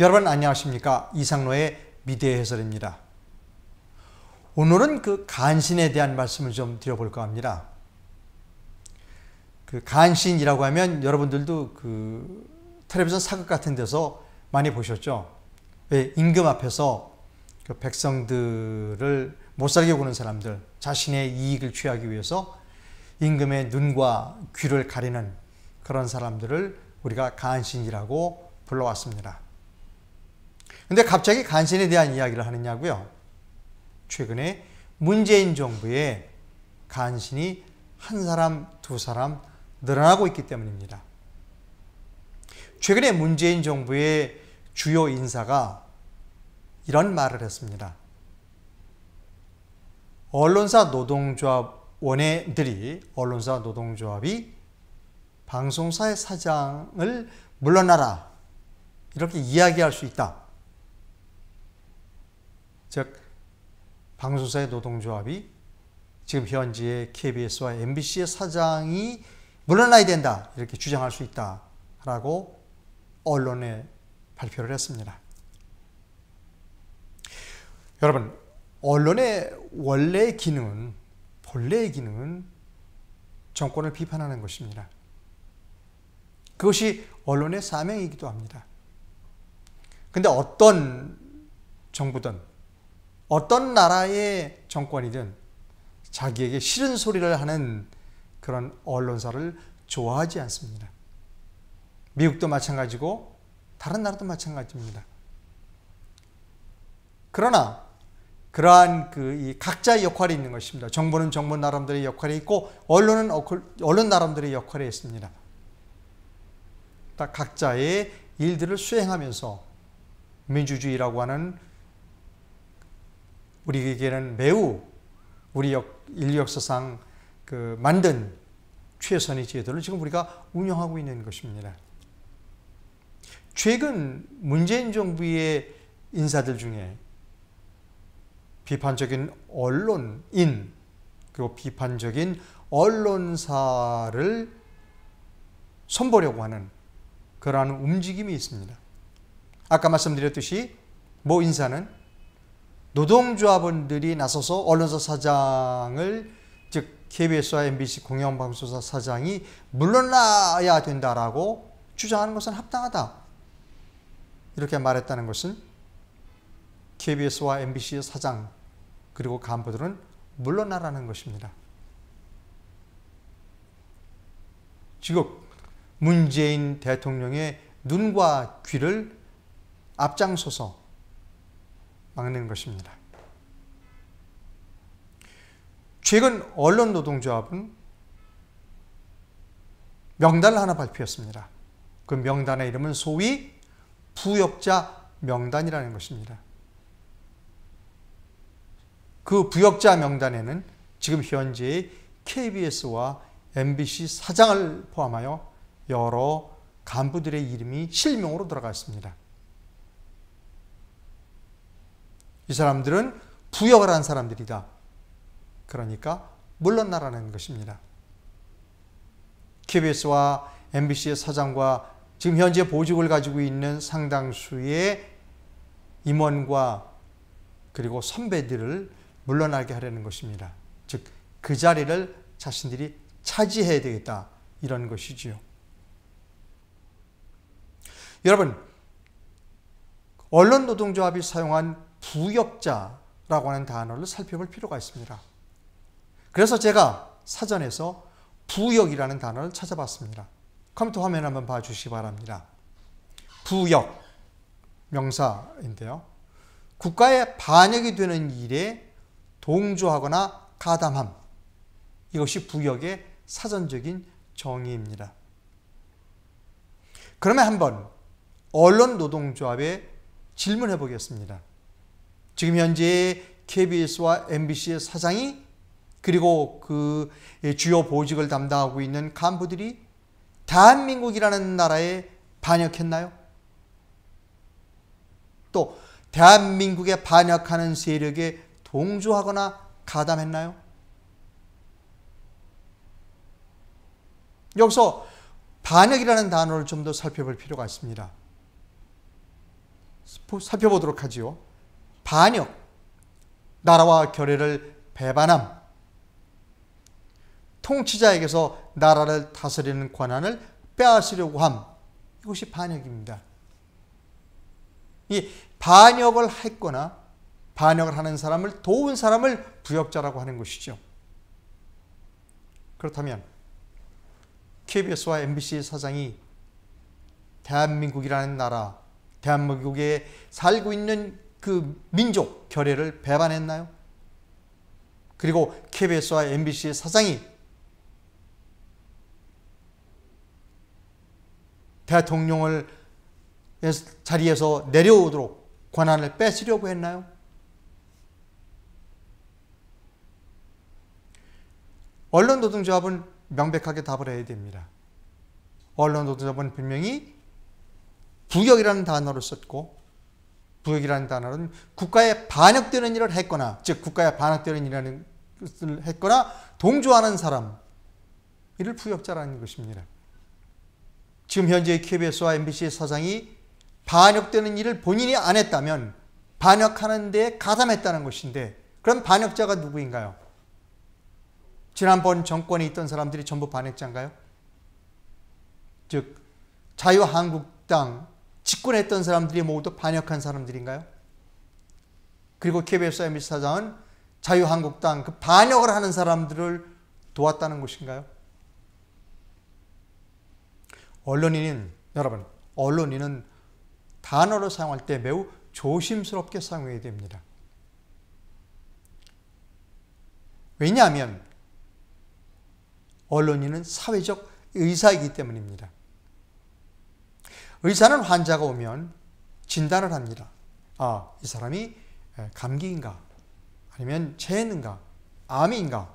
여러분 안녕하십니까? 이상로의 미대 해설입니다. 오늘은 그 간신에 대한 말씀을 좀 드려볼까 합니다. 그 간신이라고 하면 여러분들도 그 텔레비전 사극 같은 데서 많이 보셨죠? 왜 임금 앞에서 그 백성들을 못 살게 구는 사람들, 자신의 이익을 취하기 위해서 임금의 눈과 귀를 가리는 그런 사람들을 우리가 간신이라고 불러왔습니다. 근데 갑자기 간신에 대한 이야기를 하느냐고요? 최근에 문재인 정부의 간신이 한 사람, 두 사람 늘어나고 있기 때문입니다. 최근에 문재인 정부의 주요 인사가 이런 말을 했습니다. 언론사 노동조합 원회들이 언론사 노동조합이 방송사의 사장을 물러나라 이렇게 이야기할 수 있다. 즉 방송사의 노동조합이 지금 현재 KBS와 MBC의 사장이 물러나야 된다 이렇게 주장할 수 있다라고 언론에 발표를 했습니다. 여러분 언론의 원래 기능은 본래의 기능은 정권을 비판하는 것입니다. 그것이 언론의 사명이기도 합니다. 근데 어떤 정부든 어떤 나라의 정권이든 자기에게 싫은 소리를 하는 그런 언론사를 좋아하지 않습니다. 미국도 마찬가지고 다른 나라도 마찬가지입니다. 그러나 그러한 그 각자의 역할이 있는 것입니다. 정부는 정부 나름대로의 역할이 있고 언론은 언론 나름대로의 역할이 있습니다. 딱 각자의 일들을 수행하면서 민주주의라고 하는 우리에게는 매우 우리 역, 인류 역사상 그 만든 최선의 제도를 지금 우리가 운영하고 있는 것입니다. 최근 문재인 정부의 인사들 중에 비판적인 언론인 그리고 비판적인 언론사를 선보려고 하는 그러한 움직임이 있습니다. 아까 말씀드렸듯이 모 인사는 노동조합원들이 나서서 언론사 사장을 즉 KBS와 MBC 공영방송사 사장이 물러나야 된다라고 주장하는 것은 합당하다. 이렇게 말했다는 것은 KBS와 MBC의 사장 그리고 간부들은 물러나라는 것입니다. 지금 문재인 대통령의 눈과 귀를 앞장서서 막는 것입니다. 최근 언론 노동조합은 명단을 하나 발표했습니다. 그 명단의 이름은 소위 부역자 명단이라는 것입니다. 그 부역자 명단에는 지금 현재의 KBS와 MBC 사장을 포함하여 여러 간부들의 이름이 실명으로 들어가 있습니다. 이 사람들은 부역을 한 사람들이다. 그러니까 물러나라는 것입니다. KBS와 MBC의 사장과 지금 현재 보직을 가지고 있는 상당수의 임원과 그리고 선배들을 물러나게 하려는 것입니다. 즉, 그 자리를 자신들이 차지해야 되겠다. 이런 것이지요. 여러분, 언론 노동조합이 사용한 부역자라고 하는 단어를 살펴볼 필요가 있습니다. 그래서 제가 사전에서 부역이라는 단어를 찾아봤습니다. 컴퓨터 화면 한번 봐주시기 바랍니다. 부역, 명사인데요. 국가의 반역이 되는 일에 동조하거나 가담함. 이것이 부역의 사전적인 정의입니다. 그러면 한번 언론 노동조합에 질문해 보겠습니다. 지금 현재 KBS와 MBC의 사장이 그리고 그 주요 보직을 담당하고 있는 간부들이 대한민국이라는 나라에 반역했나요? 또 대한민국에 반역하는 세력에 동조하거나 가담했나요? 여기서 반역이라는 단어를 좀 더 살펴볼 필요가 있습니다. 살펴보도록 하지요. 반역, 나라와 결의를 배반함, 통치자에게서 나라를 다스리는 권한을 빼앗으려고 함. 이것이 반역입니다. 이 반역을 했거나 반역을 하는 사람을 도운 사람을 부역자라고 하는 것이죠. 그렇다면 KBS와 MBC 사장이 대한민국이라는 나라, 대한민국에 살고 있는 그 민족 결의를 배반했나요? 그리고 KBS와 MBC 사장이 대통령을 자리에서 내려오도록 권한을 뺏으려고 했나요? 언론 노동조합은 명백하게 답을 해야 됩니다. 언론 노동조합은 분명히 부역이라는 단어를 썼고 부역이라는 단어는 국가에 반역되는 일을 했거나 즉 국가에 반역되는 일을 했거나 동조하는 사람 이를 부역자라는 것입니다. 지금 현재 KBS와 MBC 사장이 반역되는 일을 본인이 안 했다면 반역하는 데 가담했다는 것인데 그럼 반역자가 누구인가요? 지난번 정권에 있던 사람들이 전부 반역자인가요? 즉 자유한국당 집권했던 사람들이 모두 반역한 사람들인가요? 그리고 MBC 사장은 자유한국당 그 반역을 하는 사람들을 도왔다는 것인가요? 언론인은 여러분 언론인은 단어를 사용할 때 매우 조심스럽게 사용해야 됩니다. 왜냐하면 언론인은 사회적 의사이기 때문입니다. 의사는 환자가 오면 진단을 합니다. 아, 이 사람이 감기인가? 아니면 체했는가? 암인가?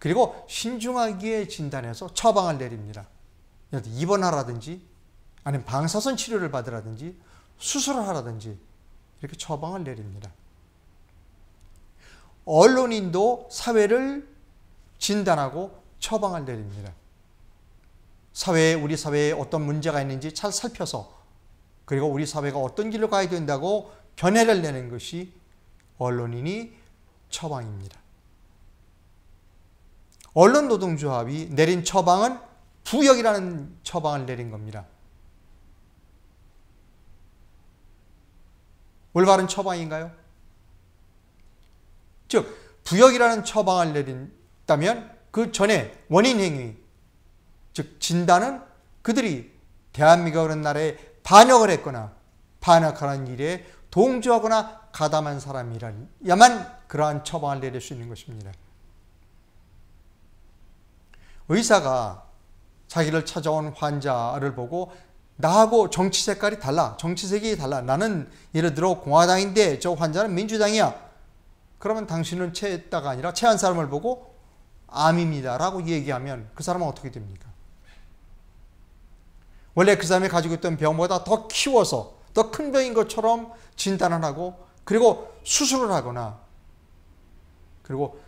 그리고 신중하게 진단해서 처방을 내립니다. 입원하라든지 아니면 방사선 치료를 받으라든지 수술을 하라든지 이렇게 처방을 내립니다. 언론인도 사회를 진단하고 처방을 내립니다. 사회에 우리 사회에 어떤 문제가 있는지 잘 살펴서 그리고 우리 사회가 어떤 길로 가야 된다고 견해를 내는 것이 언론인이 처방입니다. 언론 노동조합이 내린 처방은 부역이라는 처방을 내린 겁니다. 올바른 처방인가요? 즉 부역이라는 처방을 내린다면 그 전에 원인 행위 즉 진단은 그들이 대한민국이라는 나라에 반역을 했거나 반역하는 일에 동조하거나 가담한 사람이라야만 그러한 처방을 내릴 수 있는 것입니다. 의사가 자기를 찾아온 환자를 보고 나하고 정치 색깔이 달라. 정치색이 달라. 나는 예를 들어 공화당인데 저 환자는 민주당이야. 그러면 당신은 체했다가 아니라 체한 사람을 보고 암입니다라고 얘기하면 그 사람은 어떻게 됩니까? 원래 그 사람이 가지고 있던 병보다 더 키워서 더 큰 병인 것처럼 진단을 하고 그리고 수술을 하거나 그리고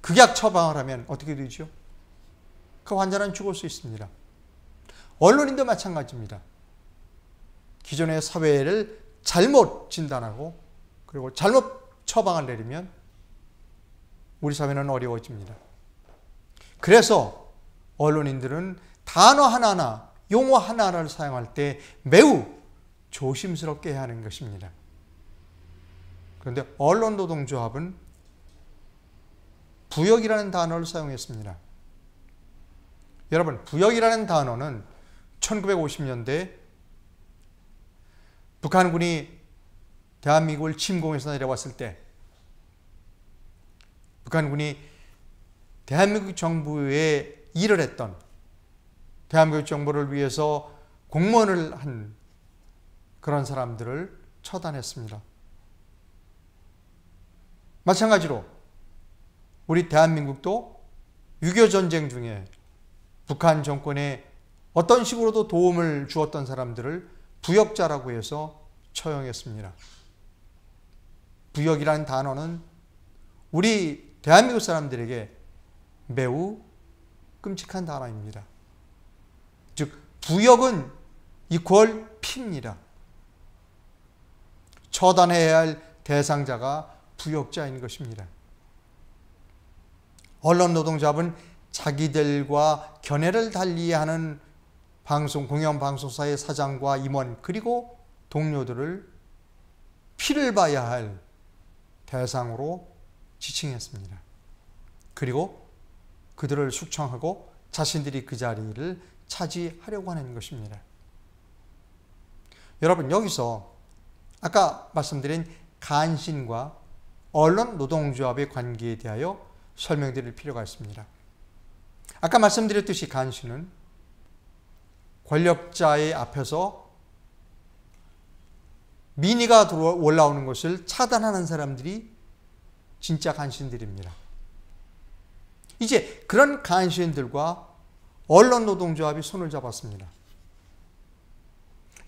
극약 처방을 하면 어떻게 되죠? 그 환자는 죽을 수 있습니다. 언론인도 마찬가지입니다. 기존의 사회를 잘못 진단하고 그리고 잘못 처방을 내리면 우리 사회는 어려워집니다. 그래서 언론인들은 단어 하나하나 용어 하나를 사용할 때 매우 조심스럽게 해야 하는 것입니다. 그런데 언론노동조합은 부역이라는 단어를 사용했습니다. 여러분, 부역이라는 단어는 1950년대 북한군이 대한민국을 침공해서 내려왔을 때 북한군이 대한민국 정부에 일을 했던 대한민국 정부를 위해서 공무원을 한 그런 사람들을 처단했습니다. 마찬가지로 우리 대한민국도 6.25 전쟁 중에 북한 정권에 어떤 식으로도 도움을 주었던 사람들을 부역자라고 해서 처형했습니다. 부역이라는 단어는 우리 대한민국 사람들에게 매우 끔찍한 단어입니다. 즉 부역은 이퀄 피입니다. 처단해야 할 대상자가 부역자인 것입니다. 언론 노동자분 자기들과 견해를 달리하는 방송 공영 방송사의 사장과 임원 그리고 동료들을 피를 봐야 할 대상으로 지칭했습니다. 그리고 그들을 숙청하고 자신들이 그 자리를 차지하려고 하는 것입니다. 여러분 여기서 아까 말씀드린 간신과 언론 노동조합의 관계에 대하여 설명드릴 필요가 있습니다. 아까 말씀드렸듯이 간신은 권력자의 앞에서 민의가 올라오는 것을 차단하는 사람들이 진짜 간신들입니다. 이제 그런 간신들과 언론 노동조합이 손을 잡았습니다.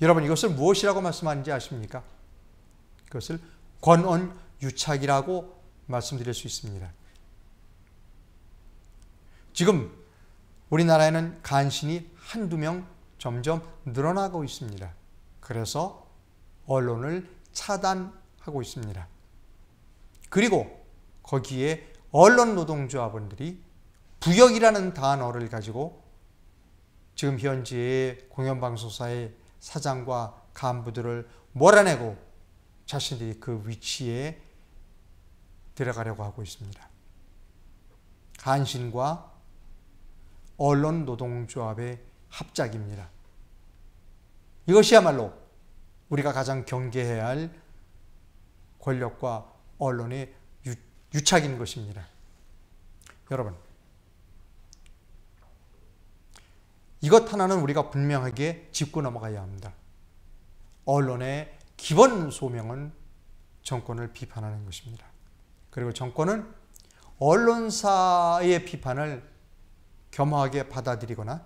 여러분 이것을 무엇이라고 말씀하는지 아십니까? 그것을 권언 유착이라고 말씀드릴 수 있습니다. 지금 우리나라에는 간신이 한두 명 점점 늘어나고 있습니다. 그래서 언론을 차단하고 있습니다. 그리고 거기에 언론 노동조합원들이 부역이라는 단어를 가지고 지금 현재의 공영방송사의 사장과 간부들을 몰아내고 자신들이 그 위치에 들어가려고 하고 있습니다. 간신과 언론 노동조합의 합작입니다. 이것이야말로 우리가 가장 경계해야 할 권력과 언론의 유, 착인 것입니다. 여러분, 이것 하나는 우리가 분명하게 짚고 넘어가야 합니다. 언론의 기본 소명은 정권을 비판하는 것입니다. 그리고 정권은 언론사의 비판을 겸허하게 받아들이거나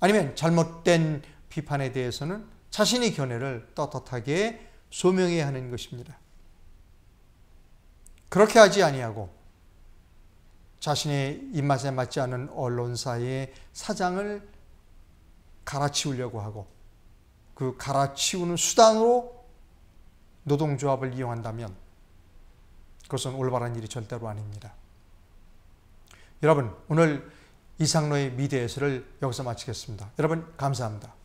아니면 잘못된 비판에 대해서는 자신의 견해를 떳떳하게 소명해야 하는 것입니다. 그렇게 하지 아니하고 자신의 입맛에 맞지 않은 언론사의 사장을 갈아치우려고 하고 그 갈아치우는 수단으로 노동조합을 이용한다면 그것은 올바른 일이 절대로 아닙니다. 여러분 오늘 이상로의 미대예술을 여기서 마치겠습니다. 여러분 감사합니다.